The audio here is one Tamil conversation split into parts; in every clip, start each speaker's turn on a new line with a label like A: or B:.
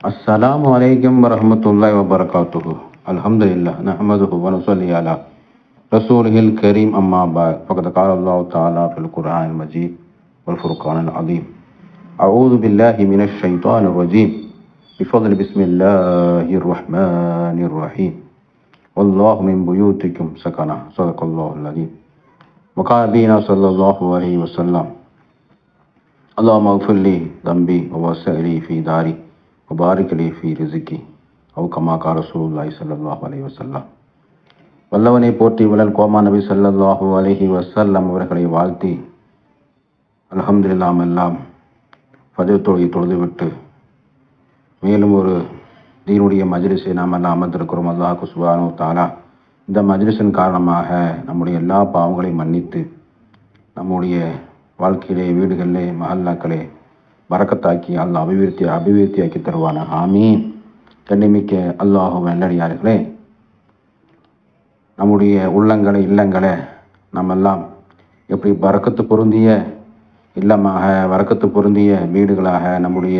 A: السلام عليكم ورحمة الله وبركاته. الحمد لله نحمده ونصلي على رسوله الكريم. أما بعد فقد قال الله تعالى في القرآن المجيد والفرقان العظيم. أعوذ بالله من الشيطان الرجيم. بفضل بسم الله الرحمن الرحيم. والله من بيوتكم سكنا صدق الله العظيم. وقال بينا صلى الله عليه وسلم. اللهم اغفر لي ذنبي ووسع لي في داري. வபாரிக் அலிஃபி ரிசுக்கி அவு கமா காரசூல்லாய் சல்லாஹ் அலி வசல்லாம் வல்லவனை போற்றி வளர் கோமா நபி சல்லாஹூ அலஹி வசல்லாம் அவர்களை வாழ்த்தி. அலமதுல்லாம் எல்லாம் பதிவு தொழில் தொழுதுவிட்டு. மேலும் ஒரு தீனுடைய மஜ்லிஸை நாம் எல்லாம் அமர்ந்திருக்கிறோம். அல்லாஹ் குசுபானு தாலா இந்த மஜ்லிஸின் காரணமாக நம்முடைய எல்லா பாவங்களையும் மன்னித்து நம்முடைய வாழ்க்கையிலே வீடுகளிலே மஹல்லாக்களே வரக்கத்தாக்கி அல்லாஹ் அபிவிருத்தி அபிவிருத்தியாக்கி தருவான? ஆமீன். கண்ணிமிக்க அல்லாஹும் வெள்ளடியார்களே நம்முடைய உள்ளங்களை இல்லங்களை நம்மெல்லாம் எப்படி வரக்கத்து பொருந்திய இல்லமாக வரக்கத்து பொருந்திய வீடுகளாக நம்முடைய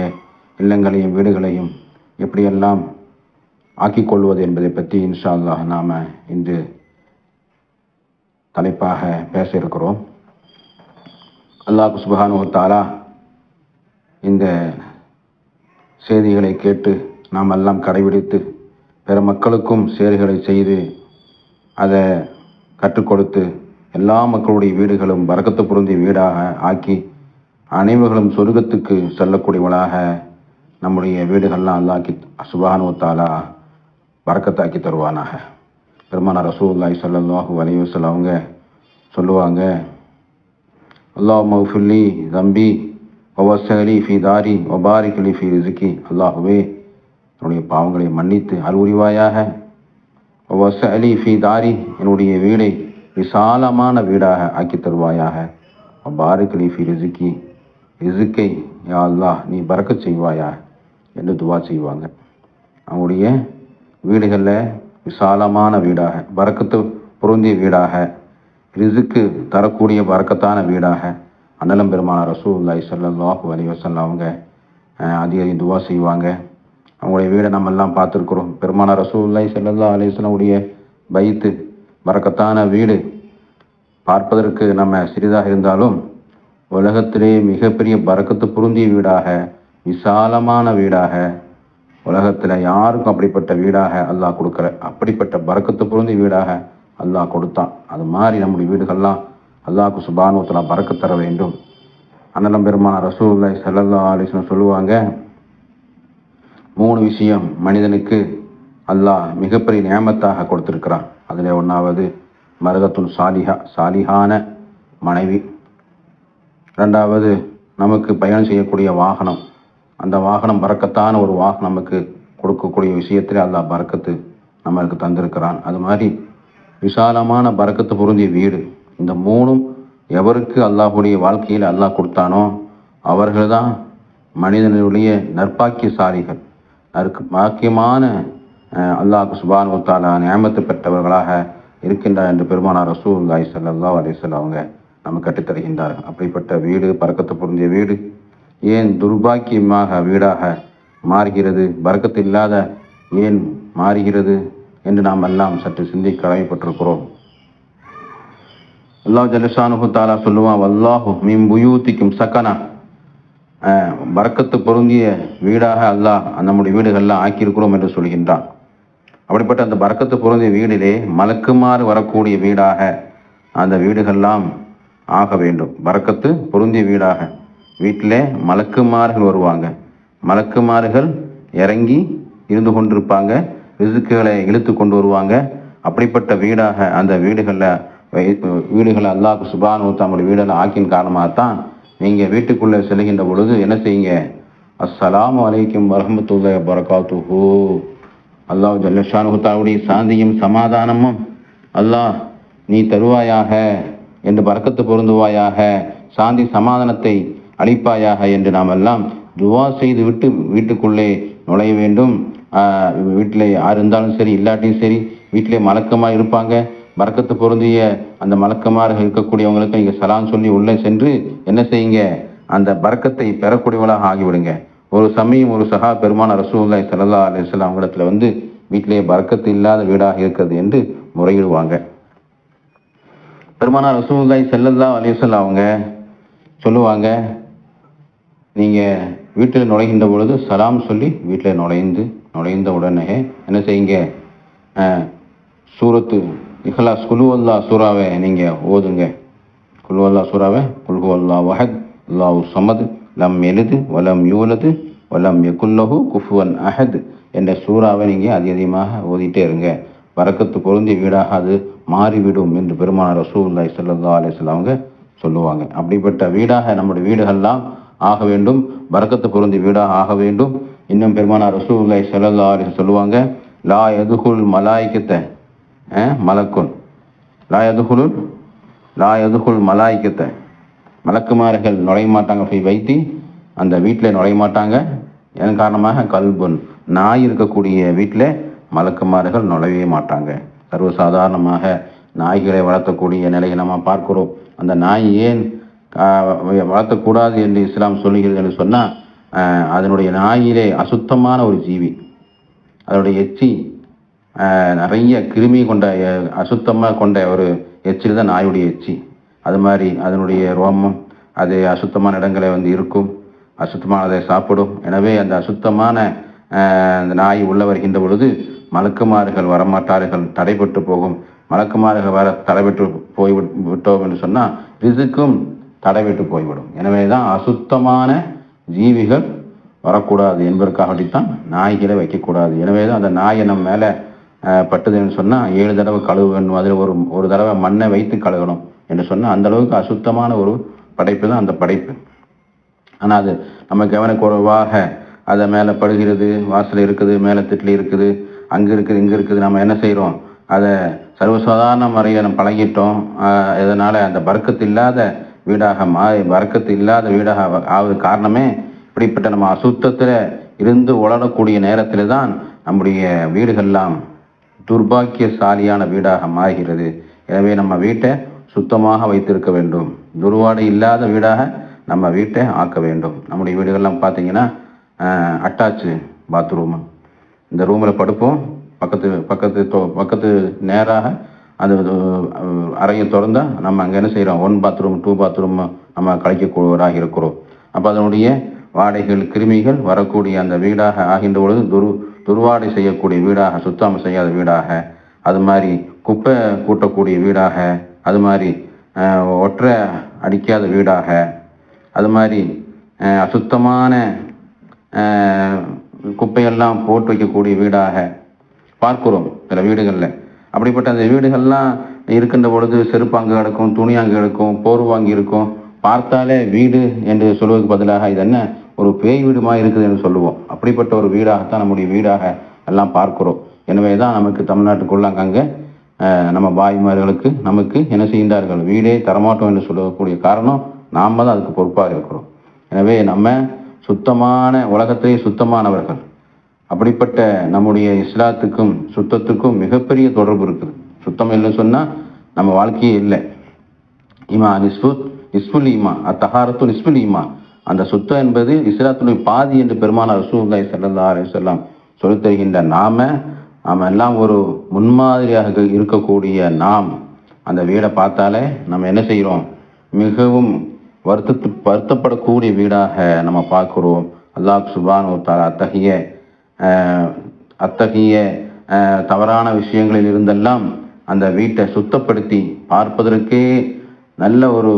A: இல்லங்களையும் வீடுகளையும் எப்படியெல்லாம் ஆக்கிக்கொள்வது என்பதை பற்றி இன்ஷா அல்லாஹ் நாம் இன்று தலைப்பாக பேச இருக்கிறோம். அல்லாஹ் சுபஹானு தாலா இந்த செய்திகளை கேட்டு நாம் எல்லாம் கடைபிடித்து பிற மக்களுக்கும் சேவைகளை செய்து அதை கற்றுக் கொடுத்து எல்லா மக்களுடைய வீடுகளும் வரக்கத்து பொருந்திய வீடாக ஆக்கி அனைவர்களும் சொர்க்கத்துக்கு செல்லக்கூடியவளாக நம்முடைய வீடுகள்லாம் அல்லாக்கி சுபானுவத்தாலா வரக்கத்தாக்கி தருவானாக. பெருமான ரசூல்லாய் சல்லாஹூ அலைவசல் அவங்க சொல்லுவாங்க அல்லா மௌஃபில்லி தம்பி ஒவசலி ஃபி தாரி ஒபாரிகலி ஃபி ரிசுக்கி அல்லாஹுவே என்னுடைய பாவங்களை மன்னித்து அருள்வாயாக ஒவசலி ஃபி தாரி என்னுடைய வீடை விசாலமான வீடாக ஆக்கி தருவாயாக. ஒபாரிகலி ஃபி ரிசுக்கி ரிசுக்கை யா அல்லாஹ் நீ பறக்க செய்வாயா என்று துவா செய்வாங்க. அவங்களுடைய வீடுகளில் விசாலமான வீடாக பறக்கத்து பொருந்திய வீடாக ரிசுக்கு தரக்கூடிய பறக்கத்தான வீடாக அண்ணலம் பெருமான ரசூல்லாய் சல்லாஹூ அலி வசல்லாம் அவங்க அதிகம் துவா செய்வாங்க. அவங்களுடைய வீடை நம்ம எல்லாம் பார்த்துருக்குறோம் பெருமான ரசூல்லாய் சல்லல்லா அலிஸ்லமுடைய பைத்து வரக்கத்தான வீடு பார்ப்பதற்கு நம்ம சிறிதாக இருந்தாலும் உலகத்திலே மிகப்பெரிய பறக்கத்து பொருந்திய வீடாக விசாலமான வீடாக உலகத்தில் யாருக்கும் அப்படிப்பட்ட வீடாக அல்லாஹ் கொடுக்குற அப்படிப்பட்ட பறக்கத்து பொருந்திய வீடாக அல்லாஹ் கொடுத்தான். அது மாதிரி நம்முடைய வீடுகள்லாம் அல்லாஹ்க்கு சுபானுவத்தில் பறக்க தர வேண்டும். அண்ணலம் பெருமான ரசூல்லாய் சல்லல்லா அலிஸ்லம் சொல்லுவாங்க மூணு விஷயம் மனிதனுக்கு அல்லாஹ் மிகப்பெரிய நியமத்தாக கொடுத்திருக்கிறான். அதில் ஒன்றாவது மருகத்துன் சாலிஹா சாலிஹான மனைவி. ரெண்டாவது நமக்கு பயணம் செய்யக்கூடிய வாகனம். அந்த வாகனம் பறக்கத்தான ஒரு வாகனம் நமக்கு கொடுக்கக்கூடிய விஷயத்தில் அல்லாஹ் பறக்கத்து நம்மளுக்கு தந்திருக்கிறான். அது மாதிரி விசாலமான பறக்கத்து பொருந்திய வீடு. இந்த மூணும் எவருக்கு அல்லாஹுடைய வாழ்க்கையில் அல்லாஹ் கொடுத்தானோ அவர்கள் தான் மனிதனுடைய நற்பாக்கியசாலிகள். நற்கு பாக்கியமான அல்லாஹ் சுபான் உத்தாலா நியமத்து பெற்றவர்களாக இருக்கின்றார் என்று பெருமானார் ரசூல்லாய் சல்லா அலிஸ்வல் அவங்க நம்ம கட்டித்தருகின்றார்கள் அப்படிப்பட்ட வீடு பறக்கத்து பொருந்திய வீடு ஏன் துர்பாக்கியமாக வீடாக மாறுகிறது? பறக்கத்து இல்லாத ஏன் மாறுகிறது என்று நாம் எல்லாம் சற்று சிந்தி கடமைப்பட்டிருக்கிறோம். அல்லாஹ் ஜலசானு தாலா சொல்லுவான் வல்லாஹு மீன் புயூத்திக்கும் சக்கனா பறக்கத்து பொருந்திய வீடாக அல்லாஹ் நம்முடைய வீடுகள்லாம் ஆக்கியிருக்கிறோம் என்று சொல்கின்றான். அப்படிப்பட்ட அந்த பறக்கத்து பொருந்திய வீடிலே மலக்குமாறு வரக்கூடிய வீடாக அந்த வீடுகள்லாம் ஆக வேண்டும். பறக்கத்து பொருந்திய வீடாக வீட்டிலே மலக்குமார்கள் வருவாங்க. மலக்குமார்கள் இறங்கி இருந்து கொண்டிருப்பாங்க ரிசுக்குகளை இழுத்து கொண்டு வருவாங்க. அப்படிப்பட்ட வீடாக அந்த வீடுகளில் வீடுகளை அல்லாஹ் சுபானு தம்முடைய வீடெல்லாம் ஆக்கின் காரணமாக தான் நீங்கள் வீட்டுக்குள்ளே செல்கின்ற பொழுது என்ன செய்யுங்க? அஸ்ஸலாமு அலைக்கும் வரமத்துல்ல வரகாத்துஹூ அல்லாஹ் ஜல்லஷானுத்தாவுடைய சாந்தியும் சமாதானமும் அல்லாஹ் நீ தருவாயாக என்று பறக்கத்து பொருந்துவாயாக சாந்தி சமாதானத்தை அளிப்பாயாக என்று நாம் எல்லாம் துவா செய்து விட்டு வீட்டுக்குள்ளே நுழைய வேண்டும். வீட்டில் யார் இருந்தாலும் சரி இல்லாட்டியும் சரி வீட்டிலே மலக்கமாக இருப்பாங்க. பறக்கத்து பொருந்திய அந்த மலக்கமாக இருக்கக்கூடியவங்களுக்கு நீங்கள் சலான் சொல்லி உள்ளே சென்று என்ன செய்யுங்க? அந்த பறக்கத்தை பெறக்கூடியவளாக ஆகிவிடுங்க. ஒரு சமயம் ஒரு சஹா பெருமான ரசூல்லாய் சல்லா அலிஸ்லாம் இடத்துல வந்து வீட்டிலேயே பறக்கத்து இல்லாத வீடாக இருக்கிறது என்று முறையிடுவாங்க. பெருமான ரசூல்லாய் செல்லல்லா அலிஸ்லாம் அவங்க சொல்லுவாங்க நீங்கள் வீட்டில் நுழைகின்ற பொழுது சலாம் சொல்லி வீட்டில் நுழைந்து நுழைந்த உடனே என்ன செய்யுங்க? சூரத்து இஹ்லாஸ் குலுவல்லா சூறாவை நீங்கள் ஓதுங்க. குலுவல்லா சூறாவை குல்ஹுவல்லா வஹத் அல்லாஹு சமது லம் எழுது வலம் யூலது வலம் யகுல்லஹு குஃபுவன் அஹத் என்ற சூறாவை நீங்கள் அதிக அதிகமாக ஓதிட்டே இருங்க. வரக்கத்து பொருந்தி வீடாக அது மாறிவிடும் என்று பெருமான ரசூல்லாய் சல்லா அலிஸ்லாம் அவங்க சொல்லுவாங்க. அப்படிப்பட்ட வீடாக நம்முடைய வீடுகள்லாம் ஆக வேண்டும். வரக்கத்து பொருந்தி வீடாக ஆக வேண்டும். இன்னும் பெருமானார் ரசூல்லாய் சல்லா அலிஸ் சொல்லுவாங்க லா எதுகுல் மலாய்க்கத்தை மலக்குன் லா லாயதுகுல் லா மலாய்க்கத்தை மலக்குமார்கள் நுழைய மாட்டாங்க போய் வைத்தி அந்த வீட்டில் நுழைய மாட்டாங்க இதன் காரணமாக கல்புன் நாய் இருக்கக்கூடிய வீட்டில் மலக்குமார்கள் நுழையவே மாட்டாங்க சர்வசாதாரணமாக நாய்களை வளர்த்தக்கூடிய நிலையை நம்ம பார்க்கிறோம் அந்த நாய் ஏன் வளர்த்தக்கூடாது என்று இஸ்லாம் சொல்லுகிறது என்று சொன்னால் அதனுடைய நாயிலே அசுத்தமான ஒரு ஜீவி அதனுடைய எச்சி நிறைய கிருமி கொண்ட அசுத்தமாக கொண்ட ஒரு எச்சில் தான் நாயுடைய எச்சி. அது மாதிரி அதனுடைய ரோமம் அது அசுத்தமான இடங்களை வந்து இருக்கும் அசுத்தமானதை சாப்பிடும். எனவே அந்த அசுத்தமான அந்த நாய் உள்ள வருகின்ற பொழுது மலக்குமார்கள் வரமாட்டார்கள் தடைபட்டு போகும். மலக்குமார்கள் வர தடைபட்டு போய் விட்டோம் என்று சொன்னால் ரிசுக்கும் தடைபட்டு போய்விடும். எனவே தான் அசுத்தமான ஜீவிகள் வரக்கூடாது என்பதற்காகத்தான் நாய்களை வைக்கக்கூடாது. எனவே தான் அந்த நாயை நம்ம மேலே பட்டதுன்னு சொன்னால் ஏழு தடவை கழுவ அதில் ஒரு ஒரு தடவை மண்ணை வைத்து கழுவணும் என்று சொன்னால் அந்த அளவுக்கு அசுத்தமான ஒரு படைப்பு தான் அந்த படைப்பு. ஆனால் அது நம்ம கவனக்குறைவாக அதை மேலே படுகிறது வாசல் இருக்குது மேலே திட்டில் இருக்குது அங்கே இருக்குது இங்கே இருக்குது. நம்ம என்ன செய்கிறோம்? அதை சர்வசாதாரண முறையில் நம்ம பழகிட்டோம். இதனால் அந்த பறக்கத்து இல்லாத வீடாக மாறி வர்க்கத்து இல்லாத வீடாக ஆவது காரணமே இப்படிப்பட்ட நம்ம அசுத்தத்தில் இருந்து உளரக்கூடிய நேரத்தில் தான் நம்முடைய வீடுகள்லாம் துர்பாக்கியசாலியான வீடாக மாறுகிறது. எனவே நம்ம வீட்டை சுத்தமாக வைத்திருக்க வேண்டும். துர்வாடை இல்லாத வீடாக நம்ம வீட்டை ஆக்க வேண்டும். நம்முடைய வீடுகள்லாம் பார்த்தீங்கன்னா அட்டாச்சு பாத்ரூமு இந்த ரூமில் படுப்போம். பக்கத்து பக்கத்து தொ- பக்கத்து நேராக அது அறையை திறந்தால் நம்ம அங்கே என்ன செய்கிறோம் ஒன் பாத்ரூம் டூ பாத்ரூம் நம்ம கழிக்கக்கூடியவராக இருக்கிறோம். அப்போ அதனுடைய வாடைகள் கிருமிகள் வரக்கூடிய அந்த வீடாக ஆகின்ற பொழுது துரு துர்வாடை செய்யக்கூடிய வீடாக சுத்தம் செய்யாத வீடாக அது மாதிரி குப்பை கூட்டக்கூடிய வீடாக அது மாதிரி ஒற்றை அடிக்காத வீடாக அது மாதிரி அசுத்தமான குப்பையெல்லாம் போட்டு வைக்கக்கூடிய வீடாக பார்க்கிறோம் சில வீடுகளில். அப்படிப்பட்ட அந்த வீடுகள்லாம் இருக்கின்ற பொழுது செருப்பு அங்கே கிடக்கும் துணி அங்கே கிடக்கும் போர்வை இருக்கும். பார்த்தாலே வீடு என்று சொல்வதற்கு பதிலாக இது என்ன? ஒரு பேய் வீடுமா இருக்குது என்று சொல்லுவோம். அப்படிப்பட்ட ஒரு வீடாகத்தான் நம்முடைய வீடாக எல்லாம் பார்க்கிறோம். எனவே தான் நமக்கு தமிழ்நாட்டுக்குள்ள அங்கங்கே நம்ம பாய்மார்களுக்கு நமக்கு என்ன செய்கின்றார்கள்? வீடே தரமாட்டோம் என்று சொல்லக்கூடிய காரணம் நாம் தான் அதுக்கு பொறுப்பாக இருக்கிறோம். எனவே நம்ம சுத்தமான உலகத்திலே சுத்தமானவர்கள். அப்படிப்பட்ட நம்முடைய இஸ்லாத்துக்கும் சுத்தத்துக்கும் மிகப்பெரிய தொடர்பு இருக்குது. சுத்தம் இல்லைன்னு சொன்னால் நம்ம வாழ்க்கையே இல்லை. இமா நிஸ்பு நிஸ்புல் ஈமா அத்தஹாரத்து நிஸ்புல் ஈமா அந்த சுத்தம் என்பது இஸ்லாத்துடைய பாதி என்று பெருமானார் ரசூல்லாய் ஸல்லல்லாஹு அலைஹி சொல்லித் தருகின்ற நாம நாம் எல்லாம் ஒரு முன்மாதிரியாக இருக்கக்கூடிய நாம். அந்த வீடை பார்த்தாலே நம்ம என்ன செய்கிறோம்? மிகவும் வருத்தத்து வருத்தப்படக்கூடிய வீடாக நம்ம பார்க்குறோம். அல்லாஹ் சுபானு தாலா அத்தகைய அத்தகைய தவறான விஷயங்களில் இருந்தெல்லாம் அந்த வீட்டை சுத்தப்படுத்தி பார்ப்பதற்கே நல்ல ஒரு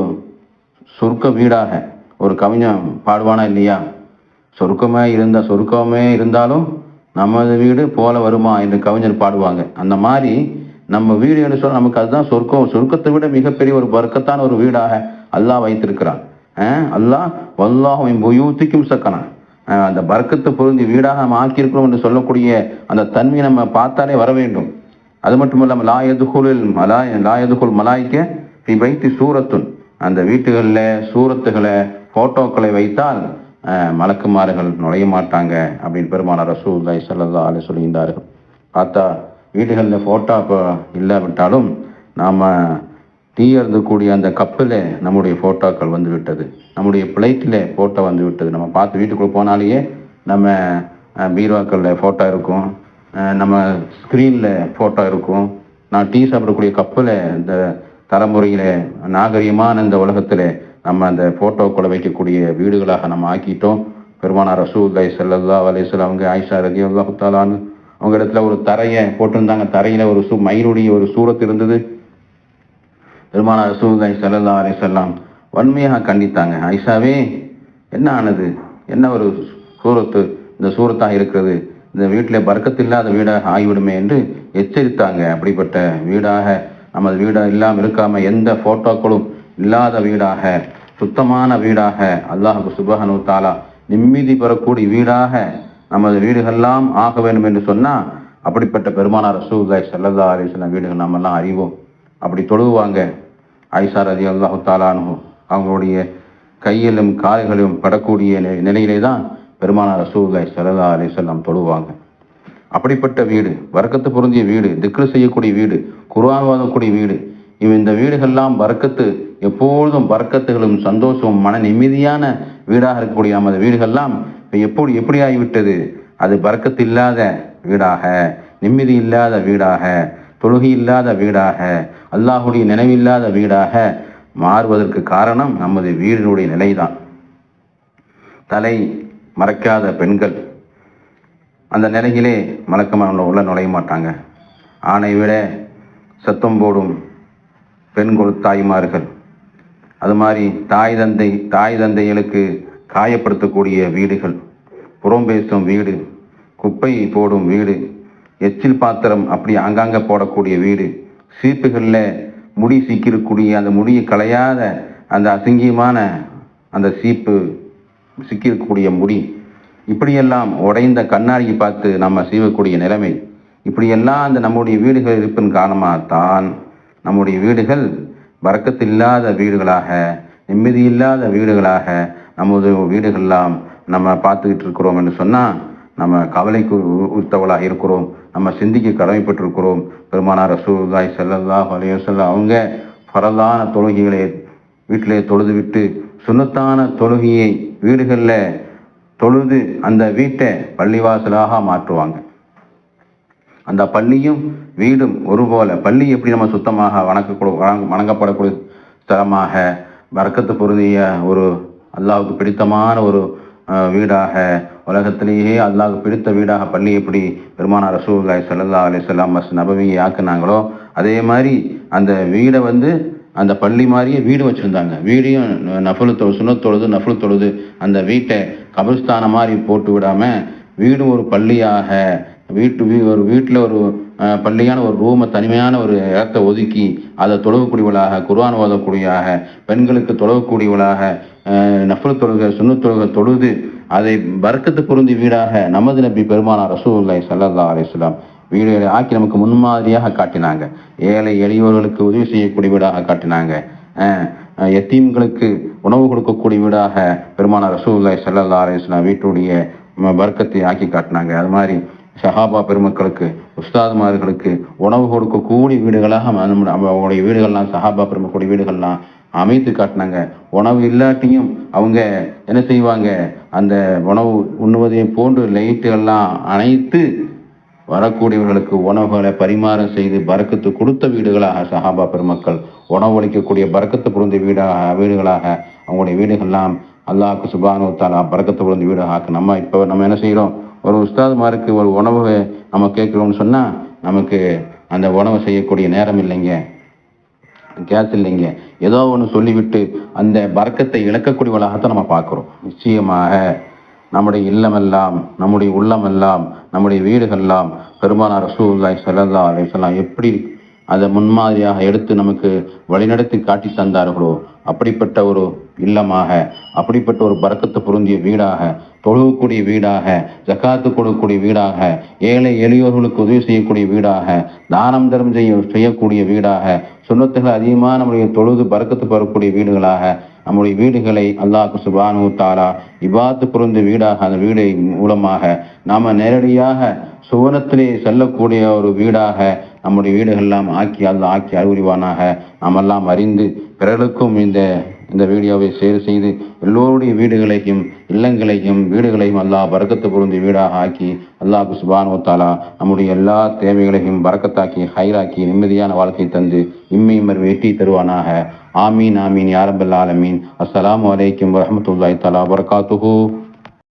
A: சொர்க்க வீடாக ஒரு கவிஞன் பாடுவானா இல்லையா? சொருக்கமே இருந்த சொருக்கமே இருந்தாலும் நமது வீடு போல வருமா என்று கவிஞர் பாடுவாங்க. அந்த மாதிரி நம்ம வீடு என்று சொல்ல நமக்கு அதுதான் சொர்க்கம். சொர்க்கத்தை விட மிகப்பெரிய ஒரு வர்க்கத்தான ஒரு வீடாக அல்லாஹ் வைத்திருக்கிறான். அல்லாஹ் வல்லாஹும் புயூத்திக்கும் சக்கனான் அந்த வர்க்கத்தை பொருந்தி வீடாக நம்ம ஆக்கியிருக்கிறோம் என்று சொல்லக்கூடிய அந்த தன்மை நம்ம பார்த்தாலே வர வேண்டும். அது மட்டும் இல்லாமல் லாயதுகுலில் மலாய் லாயதுகுல் லா மலாய்க்க பி வைத்தி சூரத்துன். அந்த வீட்டுகளில் சூரத்துகளை ஃபோட்டோக்களை வைத்தால் மலக்குமார்கள் நுழைய மாட்டாங்க அப்படின்னு பெருமான ரசூல்லாய் சல்லா அலி சொல்கின்றார்கள் பார்த்தா வீடுகளில் ஃபோட்டோ இப்போ இல்லாவிட்டாலும் நாம் தீயறதுக்கூடிய அந்த கப்பில் நம்முடைய ஃபோட்டோக்கள் வந்து விட்டது நம்முடைய பிளேட்டில் ஃபோட்டோ வந்து விட்டது நம்ம பார்த்து வீட்டுக்குள்ளே போனாலேயே நம்ம பீரோக்களில் ஃபோட்டோ இருக்கும். நம்ம ஸ்க்ரீனில் ஃபோட்டோ இருக்கும். நான் டீ சாப்பிடக்கூடிய கப்பில் இந்த தலைமுறையில் நாகரிகமான இந்த உலகத்தில் நம்ம அந்த ஃபோட்டோக்களை வைக்கக்கூடிய வீடுகளாக நம்ம ஆக்கிட்டோம். பெருமானார் ரசூல்லாய் சல்லல்லா அலிஸ்லாம் அவங்க ஆயிஷா ரதி அல்லாஹாலான்னு அவங்க இடத்துல ஒரு தரையை போட்டிருந்தாங்க. தரையில் ஒரு சூ மயிலுடைய ஒரு சூரத் இருந்தது. பெருமானார் ரசூல்லாய் சல்லல்லா அலிசல்லாம் வன்மையாக கண்டித்தாங்க. ஆயிஷாவே என்ன ஆனது? என்ன ஒரு சூரத்து? இந்த சூரத்தாக இருக்கிறது. இந்த வீட்டில் பறக்கத்தில்லாத வீடாக ஆகிவிடுமே என்று எச்சரித்தாங்க. அப்படிப்பட்ட வீடாக நமது வீடாக இல்லாமல் இருக்காமல் எந்த ஃபோட்டோக்களும் இல்லாத வீடாக சுத்தமான வீடாக அல்லாஹு சுபஹனு தாலா நிம்மதி பெறக்கூடிய வீடாக நமது வீடுகள்லாம் ஆக வேண்டும் என்று சொன்னால் அப்படிப்பட்ட பெருமானார் ரசூல்லாய் சல்லல்லா அலிஸ்லாம் வீடுகள் நாமெல்லாம் அறிவோம். அப்படி தொழுவாங்க. ஐசார் அதி அல்லாஹு தாலானு அவங்களுடைய கையிலும் கால்களிலும் படக்கூடிய நிலையிலே தான் பெருமானார் ரசூல்லாய் சல்லா அலிஸ்லாம் தொழுவாங்க. அப்படிப்பட்ட வீடு வர்க்கத்து பொருந்திய வீடு திக்ரு செய்யக்கூடிய வீடு குர்ஆன் வாதக்கூடிய வீடு இந்த வீடுகள்லாம் பறக்கத்து எப்பொழுதும் பறக்கத்துகளும் சந்தோஷமும் மன நிம்மதியான வீடாக இருக்கக்கூடிய நமது வீடுகள்லாம் இப்ப எப்படி எப்படி ஆகிவிட்டது அது பறக்கத்து இல்லாத வீடாக நிம்மதி இல்லாத வீடாக தொழுகை இல்லாத வீடாக அல்லாஹுடைய நினைவில்லாத வீடாக மாறுவதற்கு காரணம் நமது வீடினுடைய நிலைதான். தலை மறைக்காத பெண்கள் அந்த நிலையிலே மலக்கமாக உள்ள நுழைய மாட்டாங்க. ஆணை விட சத்தம் போடும் பெண்கள் தாய்மார்கள். அது மாதிரி தாய் தந்தை தாய் தந்தைகளுக்கு காயப்படுத்தக்கூடிய வீடுகள். புறம் பேசும் வீடு குப்பை போடும் வீடு எச்சில் பாத்திரம் அப்படி ஆங்காங்கே போடக்கூடிய வீடு சீப்புகளில் முடி சிக்கிருக்கூடிய அந்த முடியை களையாத அந்த அசிங்கியமான அந்த சீப்பு சிக்கிருக்கக்கூடிய முடி. இப்படியெல்லாம் உடைந்த கண்ணாடியை பார்த்து நம்ம செய்யக்கூடிய நிலைமை. இப்படியெல்லாம் அந்த நம்முடைய வீடுகள் இருப்பின் காரணமாகத்தான் நம்முடைய வீடுகள் வரக்கத்தில்லாத வீடுகளாக நிம்மதியில்லாத வீடுகளாக நமது வீடுகள்லாம் நம்ம பார்த்துக்கிட்டு இருக்கிறோம் என்று சொன்னால் நம்ம கவலைக்கு உ- இருக்கிறோம். நம்ம சிந்திக்க கடமைப்பட்டிருக்கிறோம். பெருமானார் ரசூலுல்லாஹி செல்லல்லா அலைஹி வஸல்லம் அவங்க பரதான தொழுகைகளை வீட்டிலே தொழுது விட்டு சுன்னத்தான தொழுகையை வீடுகளில் தொழுது அந்த வீட்டை பள்ளிவாசலாக மாற்றுவாங்க. அந்த பள்ளியும் வீடும் ஒருபோல. பள்ளி எப்படி நம்ம சுத்தமாக வணக்கக்கூட வணங்கப்படக்கூடிய ஸ்தலமாக வர்க்கத்து பொருந்திய ஒரு அல்லாவுக்கு பிடித்தமான ஒரு வீடாக உலகத்திலேயே அல்லாவுக்கு பிடித்த வீடாக பள்ளி எப்படி பெருமானார் ரசூல்லாய் சல்லா அலி சொல்லாம் மஸ் நபவியை ஆக்குனாங்களோ அதே மாதிரி அந்த வீடை வந்து அந்த பள்ளி மாதிரியே வீடு வச்சுருந்தாங்க. வீடையும் நஃபுல் தொழு சுனத்தொழுது நஃபுல் தொழுது அந்த வீட்டை கபிரஸ்தானம் மாதிரி போட்டு விடாமல் வீடும் ஒரு பள்ளியாக வீட்டு வீ ஒரு வீட்டில் ஒரு பள்ளியான ஒரு ரூமை தனிமையான ஒரு இடத்தை ஒதுக்கி அதை தொழுகக்கூடியவளாக குர்ஆன் ஓதக்கூடியவளாக பெண்களுக்கு தொழகக்கூடியவளாக நஃபல் தொழுக சுண்ணு தொழுக தொழுது அதை வர்க்கத்து பொருந்தி வீடாக நமது நபி பெருமானார் ரசூல்லாய் சல்லா அலிஸ்லாம் வீடுகளை ஆக்கி நமக்கு முன்மாதிரியாக காட்டினாங்க. ஏழை எளியவர்களுக்கு உதவி செய்யக்கூடிய வீடாக காட்டினாங்க. எத்தீம்களுக்கு உணவு கொடுக்கக்கூடிய வீடாக பெருமானார் ரசூல்லாய் சல்லா அலிஸ்லாம் வீட்டுடைய வர்க்கத்தை ஆக்கி காட்டினாங்க. அது மாதிரி சஹாபா பெருமக்களுக்கு உஸ்தாதுமார்களுக்கு உணவு கொடுக்கக்கூடிய வீடுகளாக அவங்களுடைய வீடுகள்லாம் சஹாபா பெருமக்களுடைய வீடுகள்லாம் அமைத்து காட்டினாங்க. உணவு இல்லாட்டியும் அவங்க என்ன செய்வாங்க? அந்த உணவு உண்ணுவதை போன்று லைட்டுகள்லாம் அணைத்து வரக்கூடியவர்களுக்கு உணவுகளை பரிமாறம் செய்து பறக்கத்து கொடுத்த வீடுகளாக சஹாபா பெருமக்கள். உணவு அளிக்கக்கூடிய பறக்கத்து பொருந்த வீடாக வீடுகளாக அவங்களுடைய வீடுகள்லாம் அல்லாஹ்க்கு சுபானுத்தாலா பறக்கத்து பொருந்த வீடாக நம்ம இப்போ நம்ம என்ன செய்கிறோம் ஒரு உஸ்தாதுமாருக்கு ஒரு உணவு நம்ம கேட்குறோம்னு சொன்னால் நமக்கு அந்த உணவு செய்யக்கூடிய நேரம் இல்லைங்க. கேஸ் இல்லைங்க. ஏதோ ஒன்று சொல்லிவிட்டு அந்த வர்க்கத்தை இழக்கக்கூடியவளாகத்தான் நம்ம பார்க்குறோம். நிச்சயமாக நம்முடைய இல்லமெல்லாம் நம்முடைய உள்ளமெல்லாம் நம்முடைய வீடுகள்லாம் பெருமானார் ரசூல்லாய் ஸல்லல்லாஹு அலைஹி எப்படி அதை முன்மாதிரியாக எடுத்து நமக்கு வழிநடத்தி காட்டி தந்தார்களோ அப்படிப்பட்ட ஒரு இல்லமாக அப்படிப்பட்ட ஒரு பறக்கத்தை பொருந்திய வீடாக தொழுகக்கூடிய வீடாக ஜக்காத்து கொடுக்கக்கூடிய வீடாக ஏழை எளியோர்களுக்கு உதவி செய்யக்கூடிய வீடாக தானம் தரம் செய்ய செய்யக்கூடிய வீடாக சுண்ணத்துகள் அதிகமாக நம்முடைய தொழுது பறக்கத்து பெறக்கூடிய வீடுகளாக நம்முடைய வீடுகளை அல்லாஹ் சுபானு தாரா இபாத்து பொருந்த வீடாக அந்த வீடை மூலமாக நாம நேரடியாக சுவனத்திலே செல்லக்கூடிய ஒரு வீடாக நம்முடைய வீடுகள் எல்லாம் ஆக்கி அல்ல ஆக்கி அறிவுரிவானாக நாமெல்லாம் அறிந்து பிறருக்கும் இந்த இந்த வீடியோவை ஷேர் செய்து எல்லோருடைய வீடுகளையும் இல்லங்களையும் வீடுகளையும் அல்லாஹ் பறக்கத்து பொருந்தி வீடாக ஆக்கி அல்லாஹ் சுபானு தாலா நம்முடைய எல்லா தேவைகளையும் பறக்கத்தாக்கி ஹைராக்கி நிம்மதியான வாழ்க்கை தந்து இம்மையும் வெற்றி தருவானாக. ஆமீன் ஆமீன் யாரபல் ஆலமீன். அஸ்லாம் வலைக்கம் வரமத்துல்லாய் தலா வபரகாத்துஹு.